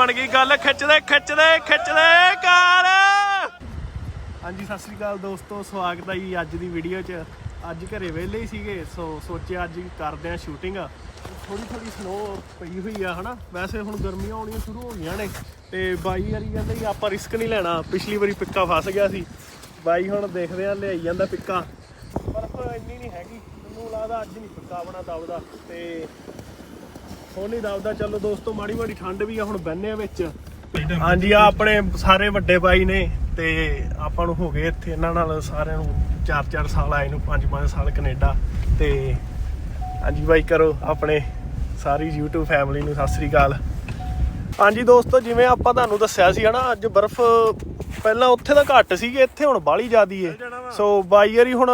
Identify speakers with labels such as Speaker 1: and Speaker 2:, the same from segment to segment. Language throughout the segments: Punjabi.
Speaker 1: ਬਣ ਗਈ ਗੱਲ, ਖਿੱਚਦੇ ਖਿੱਚਦੇ ਖਿੱਚਦੇ ਕਾਰ ਹਾਂਜੀ, ਸਤਿ ਸ੍ਰੀ ਅਕਾਲ ਦੋਸਤੋ, ਸਵਾਗਤ ਹੈ ਜੀ ਅੱਜ ਦੀ ਵੀਡੀਓ 'ਚ। ਅੱਜ ਘਰੇ ਵਿਹਲੇ ਹੀ ਸੀਗੇ, ਸੋ ਸੋਚਿਆ ਅੱਜ ਕਰਦੇ ਆ ਸ਼ੂਟਿੰਗ ਥੋੜੀ ਥੋੜੀ ਸਨੋ ਪਈ ਹੋਈ ਆ, ਹਨਾ? ਵੈਸੇ ਹੁਣ ਗਰਮੀਆਂ ਆਉਣੀਆਂ ਸ਼ੁਰੂ ਹੋ ਗਈਆਂ ਨੇ, ਤੇ ਬਾਈ ਵਾਰੀ ਕਹਿੰਦੇ ਜੀ ਆਪਾਂ ਰਿਸਕ ਨਹੀਂ ਲੈਣਾ। ਪਿਛਲੀ ਵਾਰੀ ਪਿੱਕਾ ਫਸ ਗਿਆ ਸੀ। ਬਾਈ ਹੁਣ ਦੇਖਦੇ ਆ, ਲਿਆਈ ਜਾਂਦਾ ਪਿੱਕਾ। ਪਰ ਇੰਨੀ ਨਹੀਂ ਹੈਗੀ। ਮੈਨੂੰ ਲੱਗਦਾ ਅੱਜ ਨਹੀਂ ਪਿੱਕਾ ਬਣਾ ਦਬਦਾ, ਤੇ ਹੁਣ ਨਹੀਂ ਦਬਦਾ ਚਲੋ ਦੋਸਤੋ ਮਾੜੀ ਮਾੜੀ ਠੰਡ ਵੀ ਆ ਹੁਣ ਬੈੰਨੇ ਆ ਵਿੱਚ। ਹਾਂਜੀ ਆ ਆਪਣੇ ਸਾਰੇ ਵੱਡੇ ਬਾਈ ਨੇ ਤੇ ਆਪਾਂ ਨੂੰ ਹੋ ਗਏ ਇੱਥੇ ਇਹਨਾਂ ਨਾਲ ਸਾਰਿਆਂ ਨੂੰ 4-4 ਸਾਲ ਆਏ ਨੂੰ 5-5 ਸਾਲ ਕੈਨੇਡਾ ਤੇ ਹਾਂਜੀ ਬਾਈ ਕਰੋ ਆਪਣੇ ਸਾਰੀ YouTube ਫੈਮਿਲੀ ਨੂੰ ਸਤਿ ਸ੍ਰੀ ਅਕਾਲ। ਹਾਂਜੀ ਦੋਸਤੋ ਜਿਵੇਂ ਆਪਾਂ ਤੁਹਾਨੂੰ ਦੱਸਿਆ ਸੀ ਹਨਾ ਅੱਜ ਬਰਫ਼ ਪਹਿਲਾਂ ਉੱਥੇ ਤਾਂ ਘੱਟ ਸੀਗੀ ਇੱਥੇ ਹੁਣ ਬਾਹਲੀ ਜ਼ਿਆਦੀ ਏ। ਸੋ ਬਾਈ ਯਾਰੀ ਹੁਣ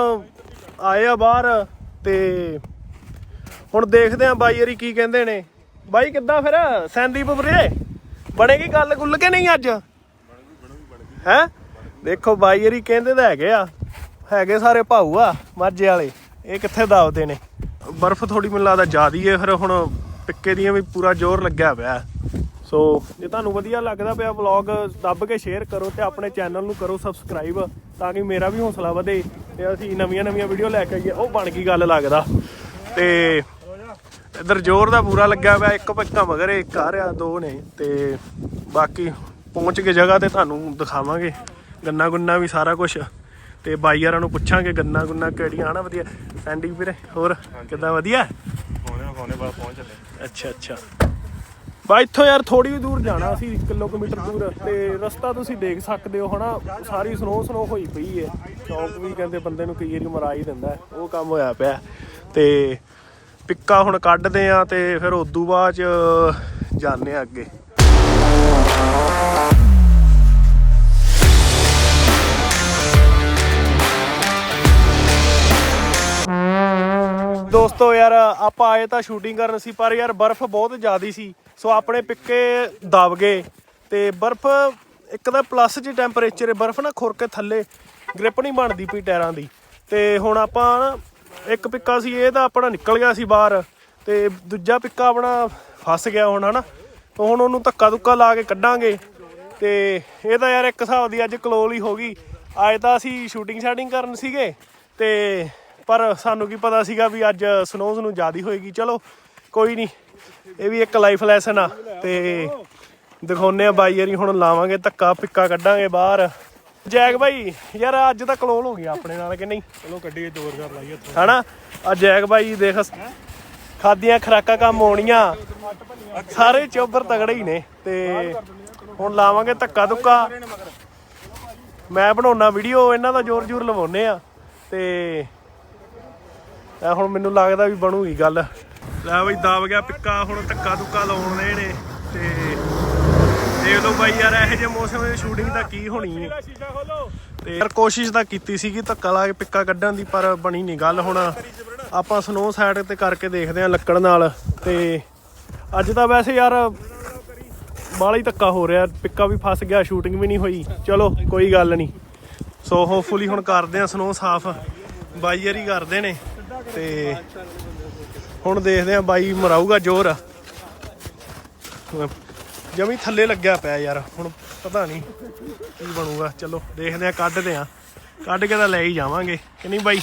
Speaker 1: ਆਏ ਆ ਬਾਹਰ ਤੇ ਹੁਣ ਦੇਖਦੇ ਆ ਬਾਈ ਯਾਰੀ ਕੀ ਕਹਿੰਦੇ ਨੇ। ਬਾਈ ਕਿੱਦਾਂ ਫਿਰ? ਸੰਦੀਪ ਵੀਰੇ ਬਣੇਗੀ ਗੱਲ ਗੁੱਲ ਕੇ ਨਹੀਂ ਅੱਜ? ਹੈ? ਦੇਖੋ ਬਾਈ ਯਾਰੀ ਕਹਿੰਦੇ ਤਾਂ ਹੈਗੇ ਆ, ਹੈਗੇ ਸਾਰੇ ਭਾਊ ਆ, ਮਾਝੇ ਵਾਲੇ, ਇਹ ਕਿੱਥੇ ਦਾਵਦੇ ਨੇ? ਬਰਫ਼ ਥੋੜੀ ਮੈਨੂੰ ਲੱਗਦਾ ਜ਼ਿਆਦੀ ਏ, ਫਿਰ ਹੁਣ ਟਿੱਕੇ ਦੀਆਂ ਵੀ ਪੂਰਾ ਜ਼ੋਰ ਲੱਗਿਆ ਪਿਆ। ਸੋ ਜੇ ਤੁਹਾਨੂੰ ਵਧੀਆ ਲੱਗਦਾ ਪਿਆ ਵਲੌਗ, ਦੱਬ ਕੇ ਸ਼ੇਅਰ ਕਰੋ ਤੇ ਆਪਣੇ ਚੈਨਲ ਨੂੰ ਕਰੋ ਸਬਸਕ੍ਰਾਈਬ ਤਾਂ ਕਿ ਮੇਰਾ ਵੀ ਹੌਸਲਾ ਵਧੇ ਤੇ ਅਸੀਂ ਨਵੀਆਂ ਨਵੀਆਂ ਵੀਡੀਓ ਲੈ ਕੇ ਆਈਏ, ਉਹ ਬਣ ਗਈ ਗੱਲ ਲੱਗਦਾ। ਤੇ ਇਧਰ ਜ਼ੋਰ ਦਾ ਪੂਰਾ ਲੱਗਿਆ ਪਿਆ ਇੱਕ ਪੱਕਾ ਮਗਰ ਇੱਕ ਆ ਰਿਹਾ ਦੋ ਨੇ ਤੇ ਬਾਕੀ ਪਹੁੰਚ ਕੇ ਜਗ੍ਹਾ ਤੇ ਤੁਹਾਨੂੰ ਦਿਖਾਵਾਂਗੇ। ਗੰਨਾ ਗੁੰਨਾ ਵੀ ਸਾਰਾ ਕੁਝ ਤੇ ਬਾਈ ਯਾਰਾਂ ਨੂੰ ਪੁੱਛਾਂਗੇ ਗੰਨਾ ਗੁੰਨਾ ਕਿਹੜੀਆਂ ਹਨਾ ਵਧੀਆ। ਸੈਂਡੀ ਵੀਰੇ ਹੋਰ ਕਿੱਦਾਂ ਵਧੀਆ?
Speaker 2: ਕੋਨੇ ਕੋਨੇ ਬਾਅਦ ਪਹੁੰਚ ਚੱਲੇ
Speaker 1: ਅੱਛਾ ਅੱਛਾ। ਬਾ ਇੱਥੋਂ ਯਾਰ ਥੋੜੀ ਵੀ ਦੂਰ ਜਾਣਾ ਅਸੀਂ 1 ਕਿਲੋਮੀਟਰ ਦੂਰ। ਤੇ ਰਸਤਾ ਤੁਸੀਂ ਦੇਖ ਸਕਦੇ ਹੋ ਹਨਾ ਸਾਰੀ ਸਨੋ ਸਨੋ ਹੋਈ ਪਈ ਹੈ ਚੌਂਕ ਵੀ ਕਹਿੰਦੇ ਬੰਦੇ ਨੂੰ ਕਈ ਵਾਰੀ ਮਰਾ ਹੀ ਦਿੰਦਾ। ਉਹ ਕੰਮ ਹੋਇਆ ਪਿਆ। ਤੇ ਪਿੱਕਾ ਹੁਣ ਕੱਢਦੇ ਆ ਤੇ ਫਿਰ ਉਦੋਂ ਬਾਅਦ ਚ ਜਾਂਦੇ ਆ ਅੱਗੇ। ਦੋਸਤੋ ਯਾਰ, ਆਪਾਂ ਆਏ ਤਾਂ ਸ਼ੂਟਿੰਗ ਕਰਨ ਸੀ, ਪਰ ਯਾਰ ਬਰਫ਼ ਬਹੁਤ ਜ਼ਿਆਦੀ ਸੀ। ਸੋ ਆਪਣੇ ਪਿੱਕੇ ਦਬ ਗਏ ਤੇ ਬਰਫ਼ ਇੱਕ ਤਾਂ ਪਲੱਸ ਚ ਟੈਂਪਰੇਚਰ ਹੈ ਬਰਫ਼ ਨਾ ਖੁਰ ਕੇ ਥੱਲੇ ਗ੍ਰਿਪ ਨਹੀਂ ਬਣਦੀ ਪਈ ਟਾਇਰਾਂ ਦੀ। ਤੇ ਹੁਣ ਆਪਾਂ ਇੱਕ ਪਿੱਕਾ ਸੀ, ਇਹ ਤਾਂ ਆਪਣਾ ਨਿਕਲ ਗਿਆ ਸੀ ਬਾਹਰ ਤੇ ਦੂਜਾ ਪਿੱਕਾ ਆਪਣਾ ਫਸ ਗਿਆ ਹੁਣ, ਹਨਾ? ਤਾਂ ਹੁਣ ਉਹਨੂੰ ਧੱਕਾ ਧੁੱਕਾ ਲਾ ਕੇ ਕੱਢਾਂਗੇ ਤੇ ਇਹ ਤਾਂ ਯਾਰ ਇੱਕ ਹਿਸਾਬ ਦੀ ਅੱਜ ਕਲੋਲ ਹੀ ਹੋ ਗਈ। ਅੱਜ ਤਾਂ ਅਸੀਂ ਸ਼ੂਟਿੰਗ ਸ਼ਾਟਿੰਗ ਕਰਨ ਸੀਗੇ ਤੇ ਪਰ ਸਾਨੂੰ ਕੀ ਪਤਾ ਸੀਗਾ ਵੀ ਅੱਜ ਸਨੋਜ਼ ਨੂੰ ਜ਼ਿਆਦੀ ਹੋਏਗੀ। ਚਲੋ, ਕੋਈ ਨਹੀਂ ਇਹ ਵੀ ਇੱਕ ਲਾਈਫ ਲੈਸਨ ਆ ਤੇ ਦਿਖਾਉਨੇ ਆ ਬਾਈ ਯਾਰੀ ਹੁਣ ਲਾਵਾਂਗੇ ਧੱਕਾ, ਪਿੱਕਾ ਕੱਢਾਂਗੇ ਬਾਹਰ। ਜੈਕ ਬਾਈ ਯਾਰ ਅੱਜ ਤਾਂ ਕਲੋਲ ਹੋ ਗਿਆ ਆਪਣੇ ਨਾਲ ਕਿ ਨਹੀਂ?
Speaker 2: ਚਲੋ ਗੱਡੀ ਜ਼ੋਰ ਕਰ ਲਾਈਏ
Speaker 1: ਹਨਾ? ਆ ਜੈਕ ਬਾਈ ਦੇਖ ਖਾਦੀਆਂ ਖਰਾਕਾਂ ਕੰਮ ਆਉਣੀਆਂ। ਸਾਰੇ ਚੋਬਰ ਤਗੜੇ ਹੀ ਨੇ ਤੇ ਹੁਣ ਲਾਵਾਂਗੇ ਧੱਕਾ ਧੁੱਕਾ। ਮੈਂ ਬਣਾਉਣਾ ਵੀਡੀਓ ਇਹਨਾਂ ਦਾ ਜ਼ੋਰ ਜ਼ੋਰ ਲਵਾਉਨੇ ਆ ਤੇ ਹੁਣ ਮੈਨੂੰ ਲੱਗਦਾ ਵੀ ਬਣੂਗੀ ਗੱਲ। ਲੈ ਬਈ ਦਬ ਗਿਆ ਪਿੱਕਾ ਹੁਣ ਧੱਕਾ ਧੁੱਕਾ ਲਾਉਣ ਦੇ ਨੇ ਤੇ ਲਓ ਬਾਈ ਯਾਰ ਇਹੋ ਜਿਹੇ ਮੌਸਮ ਵਿੱਚ ਸ਼ੂਟਿੰਗ ਤਾਂ ਕੀ ਹੋਣੀ ਹੈ ਤੇ ਯਾਰ ਕੋਸ਼ਿਸ਼ ਤਾਂ ਕੀਤੀ ਸੀਗੀ ਧੱਕਾ ਲਾ ਕੇ ਪਿੱਕਾ ਕੱਢਣ ਦੀ ਪਰ ਬਣੀ ਨਹੀਂ ਗੱਲ ਹੁਣ। ਆਪਾਂ ਸਨੋ ਸਾਈਡ ਤੇ ਕਰਕੇ ਦੇਖਦੇ ਆ ਲੱਕੜ ਨਾਲ। ਤੇ ਅੱਜ ਤਾਂ ਵੈਸੇ ਯਾਰ ਬਾਲਾ ਹੀ ਧੱਕਾ ਹੋ ਰਿਹਾ ਪਿੱਕਾ ਵੀ ਫਸ ਗਿਆ ਸ਼ੂਟਿੰਗ ਵੀ ਨਹੀਂ ਹੋਈ। ਚਲੋ ਕੋਈ ਗੱਲ ਨਹੀਂ ਸੋ ਹੋਪਫੁਲੀ ਹੁਣ ਕਰਦੇ ਆ ਸਨੋ ਸਾਫ਼। ਬਾਈ ਯਾਰੀ ਕਰਦੇ ਨੇ। ਤੇ ਹੁਣ ਦੇਖਦੇ ਆ ਬਾਈ ਮਰਾਊਗਾ ਜ਼ੋਰ। ਜਮੀ ਥੱਲੇ ਲੱਗਿਆ ਪਿਆ ਯਾਰ ਹੁਣ ਪਤਾ ਨਹੀਂ ਕੀ ਬਣੂਗਾ। ਚਲੋ ਦੇਖਦੇ ਆ ਕੱਢਦੇ ਆ ਕੱਢ ਕੇ ਤਾਂ ਲੈ ਹੀ ਜਾਵਾਂਗੇ। ਕਿ ਨਹੀਂ ਬਾਈ?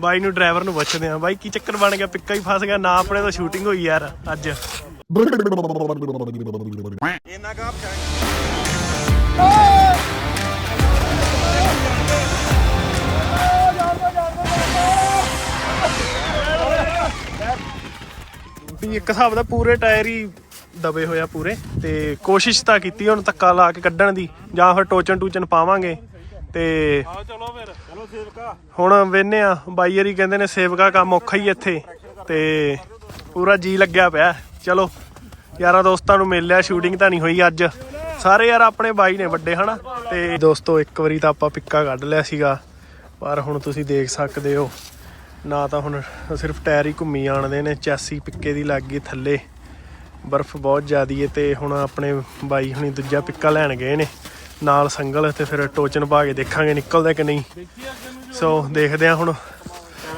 Speaker 1: ਬਾਈ ਨੂੰ ਡਰਾਈਵਰ ਨੂੰ ਪੁੱਛਦੇ ਆ ਬਾਈ ਕੀ ਚੱਕਰ ਬਣ ਗਿਆ? ਪਿੱਕਾ ਹੀ ਫਸ ਗਿਆ। ਨਾ ਆਪਣੇ ਤੋਂ ਸ਼ੂਟਿੰਗ ਹੋਈ ਯਾਰ ਅੱਜ।
Speaker 2: ਕਾਪ
Speaker 1: ਇੱਕ ਹਿਸਾਬ ਦਾ ਪੂਰੇ ਟਾਇਰ ਹੀ ਦਬੇ ਹੋਇਆ ਪੂਰੇ ਤੇ ਕੋਸ਼ਿਸ਼ ਤਾਂ ਕੀਤੀ ਹੁਣ ਧੱਕਾ ਲਾ ਕੇ ਕੱਢਣ ਦੀ ਜਾਂ ਫਿਰ ਟੋਚਨ ਟੂਚਨ ਪਾਵਾਂਗੇ ਤੇ
Speaker 2: ਚਲੋ ਫਿਰ ਚਲੋ ਸੇਵਕਾ
Speaker 1: ਹੁਣ ਵੇਨੇ ਆ, ਬਾਈ ਯਾਰੀ ਕਹਿੰਦੇ ਨੇ ਸੇਵਕਾ ਕੰਮ ਔਖਾ ਹੀ ਇੱਥੇ ਤੇ ਪੂਰਾ ਜੀ ਲੱਗਿਆ ਪਿਆ। ਚਲੋ, ਯਾਰਾਂ ਦੋਸਤਾਂ ਨੂੰ ਮਿਲ ਲਿਆ ਸ਼ੂਟਿੰਗ ਤਾਂ ਨਹੀਂ ਹੋਈ ਅੱਜ। ਸਾਰੇ ਯਾਰ ਆਪਣੇ ਬਾਈ ਨੇ ਵੱਡੇ, ਹਨਾ? ਤੇ ਦੋਸਤੋ, ਇੱਕ ਵਾਰੀ ਤਾਂ ਆਪਾਂ ਪਿੱਕਾ ਕੱਢ ਲਿਆ ਸੀਗਾ, ਪਰ ਹੁਣ ਤੁਸੀਂ ਦੇਖ ਸਕਦੇ ਹੋ। ਨਾ ਤਾਂ ਹੁਣ ਸਿਰਫ ਟਾਇਰ ਹੀ ਘੁੰਮੀ ਜਾਣਦੇ ਨੇ, ਚੈਸੀ ਪਿੱਕੇ ਦੀ ਲੱਗ ਗਈ ਥੱਲੇ। ਬਰਫ਼ ਬਹੁਤ ਜ਼ਿਆਦੀ ਹੈ ਤੇ ਹੁਣ ਆਪਣੇ ਬਾਈ ਹੁਣੀ ਦੂਜਾ ਪਿੱਕਾ ਲੈਣ ਗਏ ਨੇ ਨਾਲ ਸੰਗਲ ਤੇ ਫਿਰ ਟੋਚਨ ਪਾ ਕੇ ਦੇਖਾਂਗੇ ਨਿਕਲਦਾ ਕਿ ਨਹੀਂ। ਸੋ ਦੇਖਦੇ ਆ ਹੁਣ।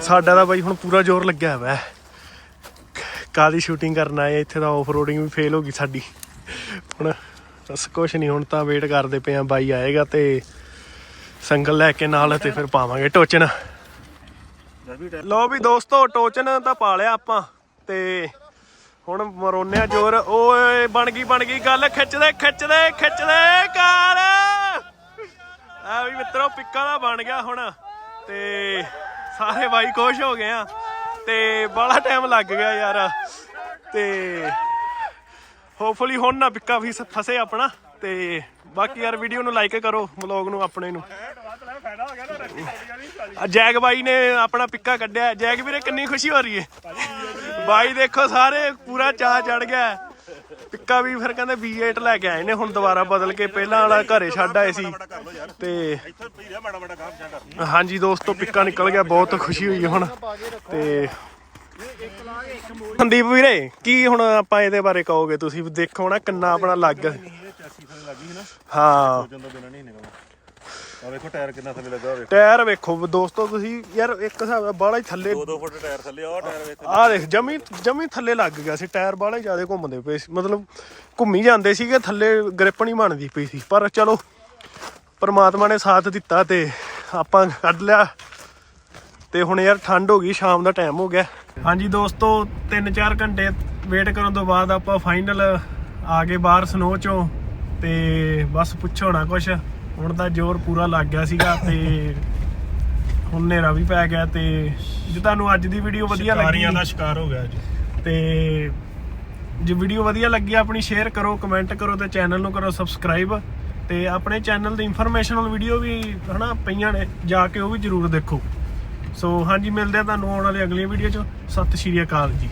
Speaker 1: ਸਾਡਾ ਤਾਂ ਬਾਈ ਹੁਣ ਪੂਰਾ ਜ਼ੋਰ ਲੱਗਿਆ ਹੋਇਆ ਹੈ। ਕਾਦੀ ਸ਼ੂਟਿੰਗ ਕਰਨ ਆਏ ਇੱਥੇ ਤਾਂ ਆਫ ਰੋਡਿੰਗ ਵੀ ਫੇਲ ਹੋ ਗਈ ਸਾਡੀ। ਹੁਣ ਬਸ ਕੁਛ ਨਹੀਂ, ਹੁਣ ਤਾਂ ਵੇਟ ਕਰਦੇ ਪਏ ਆ ਬਾਈ ਆਏਗਾ ਤੇ ਸੰਗਲ ਲੈ ਕੇ ਨਾਲ ਤੇ ਫਿਰ ਪਾਵਾਂਗੇ ਟੋਚਨ। ਲੋ ਵੀ ਦੋਸਤੋ, ਟੋਚਨ ਤਾਂ ਪਾ ਲਿਆ ਆਪਾਂ ਤੇ ਹੁਣ ਮਰੋਨਿਆ ਜੋਰ ਓਏ ਬਣ ਗਈ ਬਣ ਗਈ ਗੱਲ। ਖਿੱਚਦੇ ਖਿੱਚਦੇ ਖਿੱਚਦੇ ਕਾਰ। ਆ ਵੀ ਮਿੱਤਰੋ ਪਿੱਕਾ ਦਾ ਬਣ ਗਿਆ ਹੁਣ। ਤੇ ਸਾਰੇ ਬਾਈ ਖੁਸ਼ ਹੋ ਗਏ ਆ। ਤੇ ਬੜਾ ਟਾਈਮ ਲੱਗ ਗਿਆ ਯਾਰ। ਤੇ ਹੋਪਫੁਲੀ ਹੁਣ ਨਾ ਪਿੱਕਾ ਵੀ ਫਸੇ ਆਪਣਾ। ਤੇ ਬਾਕੀ ਯਾਰ ਵੀਡੀਓ ਨੂੰ ਲਾਈਕ ਕਰੋ ਵਲੌਗ ਨੂੰ ਆਪਣੇ ਨੂੰ। ਜੈਗ ਬਾਈ ਨੇ ਆਪਣਾ ਪਿੱਕਾ ਕੱਢਿਆ। ਜੈਗ ਵੀਰੇ ਕਿੰਨੀ ਖੁਸ਼ੀ ਹੋ ਰਹੀ ਹੈ ਬਾਈ ਦੇਖੋ ਸਾਰੇ ਪੂਰਾ ਚਾਹ ਚੜ ਗਿਆ। ਪਿੱਕਾ ਵੀ ਫਿਰ ਕਹਿੰਦੇ V8 ਲੈ ਕੇ ਆਏ ਨੇ ਹੁਣ ਦੁਬਾਰਾ ਬਦਲ ਕੇ ਪਹਿਲਾਂ ਵਾਲਾ ਘਰੇ ਛੱਡ ਆਏ ਸੀ। ਤੇ ਹਾਂਜੀ ਦੋਸਤੋ ਪਿੱਕਾ ਨਿਕਲ ਗਿਆ ਬਹੁਤ ਖੁਸ਼ੀ ਹੋਈ ਹੁਣ। ਤੇ ਸੰਦੀਪ ਵੀਰੇ ਕੀ ਹੁਣ ਆਪਾਂ ਇਹਦੇ ਬਾਰੇ ਕਹੋਗੇ? ਤੁਸੀਂ ਦੇਖੋ ਨਾ ਕਿੰਨਾ ਆਪਣਾ ਲੱਗ
Speaker 2: ਇਹ 84 ਥੱਲੇ ਲੱਗੀ ਸੀ ਨਾ।
Speaker 1: ਹਾਂ
Speaker 2: ਜਦੋਂ ਬਿਨਾਂ ਨਹੀਂ ਨਿਕਲਣਾ ਆ ਵੇਖੋ ਟਾਇਰ ਕਿੰਨਾ ਥੱਲੇ ਲੱਗਾ ਹੋਵੇ
Speaker 1: ਟਾਇਰ ਵੇਖੋ ਦੋਸਤੋ ਤੁਸੀਂ ਯਾਰ ਇੱਕ ਹਿਸਾਬ ਬਾਲਾ ਹੀ ਥੱਲੇ
Speaker 2: 2-2 ਫੁੱਟ ਟਾਇਰ ਥੱਲੇ ਆ ਟਾਇਰ ਵੇਖ
Speaker 1: ਆਹ ਦੇਖ ਜਮੀ ਜਮੀ ਥੱਲੇ ਲੱਗ ਗਿਆ ਸੀ ਟਾਇਰ ਬਾਲਾ ਹੀ ਜ਼ਿਆਦਾ ਘੁੰਮਦੇ ਪਏ ਸੀ। ਮਤਲਬ ਘੁੰਮੀ ਜਾਂਦੇ ਸੀਗੇ ਥੱਲੇ ਗ੍ਰਿਪ ਨਹੀਂ ਬਣਦੀ ਪਈ ਸੀ। ਪਰ ਚਲੋ ਪਰਮਾਤਮਾ ਨੇ ਸਾਥ ਦਿੱਤਾ ਤੇ ਆਪਾਂ ਕੱਢ ਲਿਆ। ਤੇ ਹੁਣ ਯਾਰ ਠੰਡ ਹੋ ਗਈ ਸ਼ਾਮ ਦਾ ਟਾਈਮ ਹੋ ਗਿਆ। ਹਾਂਜੀ ਦੋਸਤੋ 3-4 ਘੰਟੇ ਵੇਟ ਕਰਨ ਤੋਂ ਬਾਅਦ ਆਪਾਂ ਫਾਈਨਲ ਆ ਗਏ ਬਾਹਰ ਸਨੋ ਚੋਂ। ਤੇ ਬਸ ਪੁੱਛੋ ਨਾ ਕੁਛ। ਹੁਣ ਤਾਂ ਜ਼ੋਰ ਪੂਰਾ ਲੱਗ ਗਿਆ ਸੀਗਾ ਤੇ ਹੁਣ ਹਨੇਰਾ ਵੀ ਪੈ ਗਿਆ ਤੇ ਜੇ ਤੁਹਾਨੂੰ ਅੱਜ ਦੀ ਵੀਡੀਓ ਵਧੀਆ ਲੱਗੀ
Speaker 2: ਸ਼ਿਕਾਰੀਆਂ ਦਾ ਸ਼ਿਕਾਰ ਹੋ ਗਿਆ ਅੱਜ।
Speaker 1: ਤੇ ਜੇ ਵੀਡੀਓ ਵਧੀਆ ਲੱਗੀ ਆਪਣੀ ਸ਼ੇਅਰ ਕਰੋ ਕਮੈਂਟ ਕਰੋ ਤੇ ਚੈਨਲ ਨੂੰ ਕਰੋ ਸਬਸਕ੍ਰਾਈਬ ਤੇ ਆਪਣੇ ਚੈਨਲ ਦੀ ਇਨਫੋਰਮੇਸ਼ਨਲ ਵੀਡੀਓ ਵੀ ਹਨਾ ਪਈਆਂ ਨੇ ਜਾ ਕੇ ਉਹ ਵੀ ਜਰੂਰ ਦੇਖੋ। ਸੋ ਹਾਂਜੀ ਮਿਲਦੇ ਆ ਤੁਹਾਨੂੰ ਆਉਣ ਵਾਲੀ ਅਗਲੀ ਵੀਡੀਓ ਚ। ਸਤਿ ਸ਼੍ਰੀ ਅਕਾਲ ਜੀ।